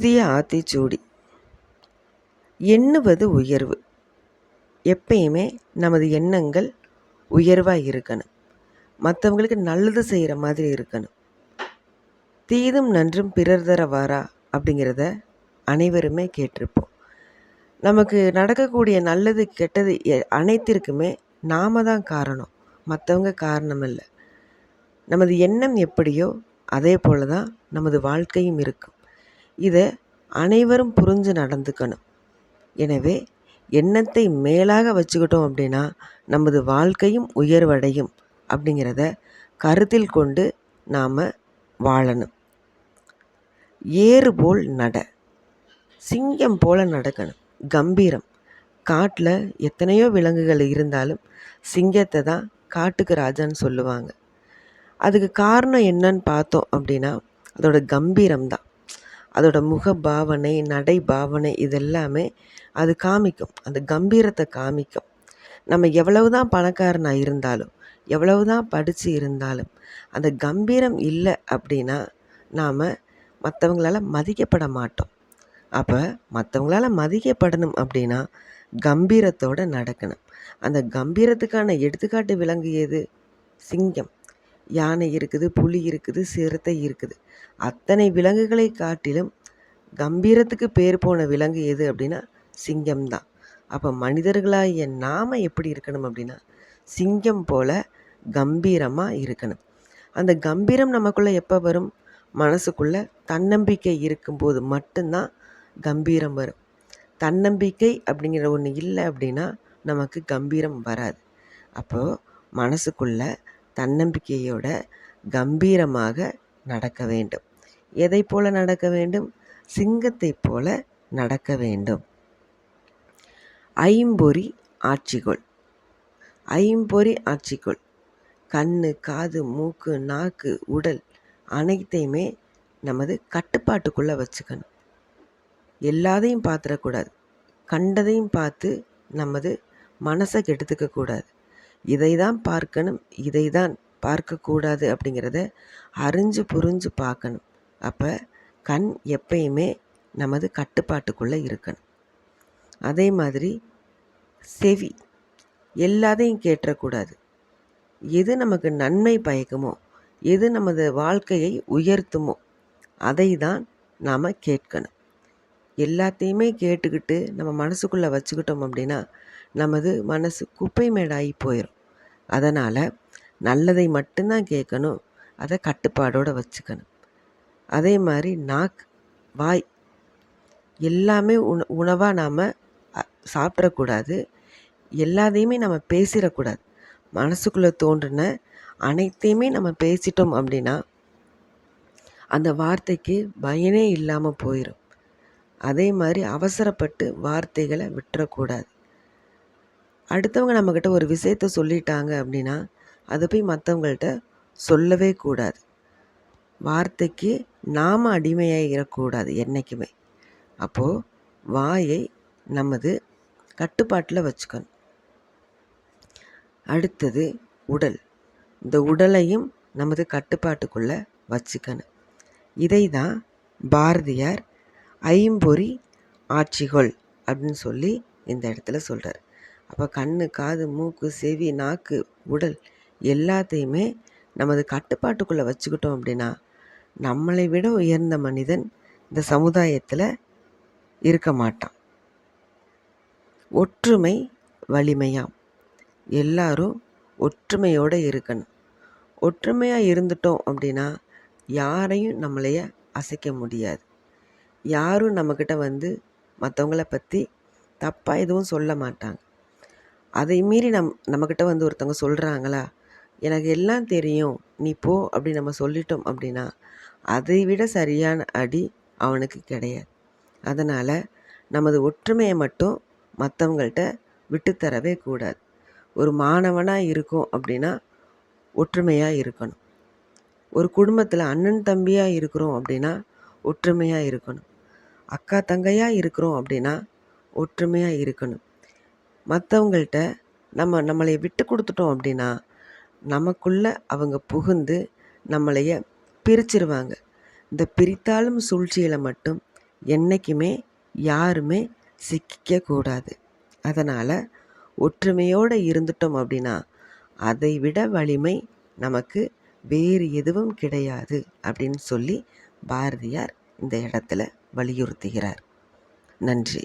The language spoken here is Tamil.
புதிய ஆத்திச்சூடி. எண்ணுவது உயர்வு. எப்பயுமே நமது எண்ணங்கள் உயர்வாக இருக்கணும். மற்றவங்களுக்கு நல்லது செய்கிற மாதிரி இருக்கணும். தீதும் நன்றும் பிறர் தர வாரா அப்படிங்கிறத அனைவருமே கேட்டிருப்போம். நமக்கு நடக்கக்கூடிய நல்லது கெட்டது எ- அனைத்திற்குமே நாம தான் காரணம். மற்றவங்க காரணம் இல்லை. நமது எண்ணம் எப்படியோ அதே போல தான் நமது வாழ்க்கையும் இருக்கும். இதை அனைவரும் புரிஞ்சு நடந்துக்கணும். எனவே எண்ணத்தை மேலாக வச்சுக்கிட்டோம் அப்படின்னா நமது வாழ்க்கையும் உயர்வடையும் அப்படிங்கிறத கருத்தில் கொண்டு நாம் வாழணும். ஏறு போல் நட. சிங்கம் போல நடக்கணும். கம்பீரம். காட்டில் எத்தனையோ விலங்குகள் இருந்தாலும் சிங்கத்தை தான் காட்டுக்கு ராஜான்னு சொல்லுவாங்க. அதுக்கு காரணம் என்னன்னு பார்த்தோம் அப்படின்னா அதோட கம்பீரம் தான் அதோட முக பாவனை நடை பாவனை இதெல்லாமே அது காமிக்கும். அந்த கம்பீரத்தை காமிக்கும். நம்ம எவ்வளவு தான் பணக்காரனாக இருந்தாலும் எவ்வளவு தான் படித்து இருந்தாலும் அந்த கம்பீரம் இல்லை அப்படின்னா நாம் மற்றவங்களால மதிக்கப்பட மாட்டோம். அப்போ மற்றவங்களால மதிக்கப்படணும் அப்படின்னா கம்பீரத்தோடு நடக்கணும். அந்த கம்பீரத்துக்கான எடுத்துக்காட்டு விலங்கு எது? சிங்கம். யானை இருக்குது புலி இருக்குது சிறுத்தை இருக்குது. அத்தனை விலங்குகளை காட்டிலும் கம்பீரத்துக்கு பேர் போன விலங்கு எது அப்படின்னா சிங்கம் தான். அப்போ மனிதர்களாகிய நாம் எப்படி இருக்கணும் அப்படின்னா சிங்கம் போல கம்பீரமாக இருக்கணும். அந்த கம்பீரம் நமக்குள்ளே எப்போ வரும்? மனசுக்குள்ளே தன்னம்பிக்கை இருக்கும்போது மட்டும்தான் கம்பீரம் வரும். தன்னம்பிக்கை அப்படிங்கிற ஒன்று இல்லை அப்படின்னா நமக்கு கம்பீரம் வராது. அப்போது மனசுக்குள்ளே தன்னம்பிக்கையோட கம்பீரமாக நடக்க வேண்டும். எதை போல நடக்க வேண்டும்? சிங்கத்தைப் போல நடக்க வேண்டும். ஐம்பொறி ஆட்சிகொள். ஐம்பொறி ஆட்சிகொள். கண்ணு காது மூக்கு நாக்கு உடல் அனைத்தையுமே நமது கட்டுப்பாட்டுக்குள்ளே வச்சுக்கணும். எல்லாத்தையும் பார்த்துடக்கூடாது. கண்டதையும் பார்த்து நமது மனசை கெடுத்துக்கக்கூடாது. இதை தான் பார்க்கணும் இதை தான் பார்க்கக்கூடாது அப்படிங்கிறத அறிஞ்சு புரிஞ்சு பார்க்கணும். அப்போ கண் எப்பயுமே நமது கட்டுப்பாட்டுக்குள்ளே இருக்கணும். அதே மாதிரி செவி எல்லாத்தையும் கேட்டக்கூடாது எது நமக்கு நன்மை பயக்குமோ எது நமது வாழ்க்கையை உயர்த்துமோ அதை தான் நாம் கேட்கணும். எல்லாத்தையுமே கேட்டுக்கிட்டு நம்ம மனசுக்குள்ளே வச்சுக்கிட்டோம் அப்படின்னா நமது மனசு குப்பை மேடாகி போயிடும் அதனால் நல்லதை மட்டும்தான் கேட்கணும். அதை கட்டுப்பாடோடு வச்சுக்கணும். அதே மாதிரி நாக் வாய் எல்லாமே உண உணவாக நாம் சாப்பிடக்கூடாது. எல்லாத்தையுமே நம்ம பேசிடக்கூடாது. மனசுக்குள்ளே தோன்றின அனைத்தையுமே நம்ம பேசிட்டோம் அப்படின்னா அந்த வார்த்தைக்கு பயனே இல்லாமல் போயிடும் அதே மாதிரி அவசரப்பட்டு வார்த்தைகளை விட்டுறக்கூடாது. அடுத்தவங்க நம்மக்கிட்ட ஒரு விஷயத்த சொல்லிட்டாங்க அப்படின்னா அதை போய் மற்றவங்கள்ட்ட சொல்லவே கூடாது. வார்த்தைக்கு நாம் அடிமையாகிடக்கூடாது என்றைக்குமே அப்போது வாயை நமது கட்டுப்பாட்டில் வச்சுக்கணும். அடுத்தது உடல். இந்த உடலையும் நமது கட்டுப்பாட்டுக்குள்ளே வச்சுக்கணும். இதை தான் பாரதியார் ஐம்பொறி ஆட்சிகள் அப்படின்னு சொல்லி இந்த இடத்துல சொல்கிறார் அப்போ கண்ணு காது மூக்கு செவி நாக்கு உடல் எல்லாத்தையுமே நமது கட்டுப்பாட்டுக்குள்ளே வச்சுக்கிட்டோம் அப்படின்னா நம்மளை விட உயர்ந்த மனிதன் இந்த சமுதாயத்தில் இருக்க மாட்டான். ஒற்றுமை வலிமையாம். எல்லாரும் ஒற்றுமையோடு இருக்கணும். ஒற்றுமையாக இருந்துட்டோம் அப்படின்னா யாரையும் நம்மளைய அசைக்க முடியாது. யாரும் நம்மக்கிட்ட வந்து மற்றவங்கள பற்றி தப்பாக எதுவும் சொல்ல மாட்டாங்க. அதை மீறி நம் நம்மக்கிட்ட வந்து ஒருத்தவங்க சொல்கிறாங்களா எனக்கு எல்லாம் தெரியும். நீ போ அப்படி நம்ம சொல்லிட்டோம் அப்படின்னா அதை விட சரியான அடி அவனுக்கு கிடையாது. அதனால் நமது ஒற்றுமையை மட்டும் மற்றவங்கள்ட்ட விட்டுத்தரவே கூடாது. ஒரு மாணவனாக இருக்கும் அப்படின்னா ஒற்றுமையாக இருக்கணும். ஒரு குடும்பத்தில் அண்ணன் தம்பியாக இருக்கிறோம் அப்படின்னா ஒற்றுமையாக இருக்கணும். அக்கா தங்கையாக இருக்கிறோம் அப்படின்னா ஒற்றுமையாக இருக்கணும். மற்றவங்கள்ட்ட நம்ம நம்மளை விட்டு கொடுத்துட்டோம் அப்படின்னா நமக்குள்ளே அவங்க புகுந்து நம்மளைய பிரிச்சிருவாங்க. இந்த பிரித்தாலும் சூழ்ச்சியில் மட்டும் என்றைக்குமே யாருமே சிக்கிக்கக்கூடாது அதனால் ஒற்றுமையோடு இருந்துட்டோம் அப்படின்னா அதை விட வலிமை நமக்கு வேறு எதுவும் கிடையாது அப்படின்னு சொல்லி பாரதியார் இந்த இடத்துல வலியுறுத்துகிறார். நன்றி.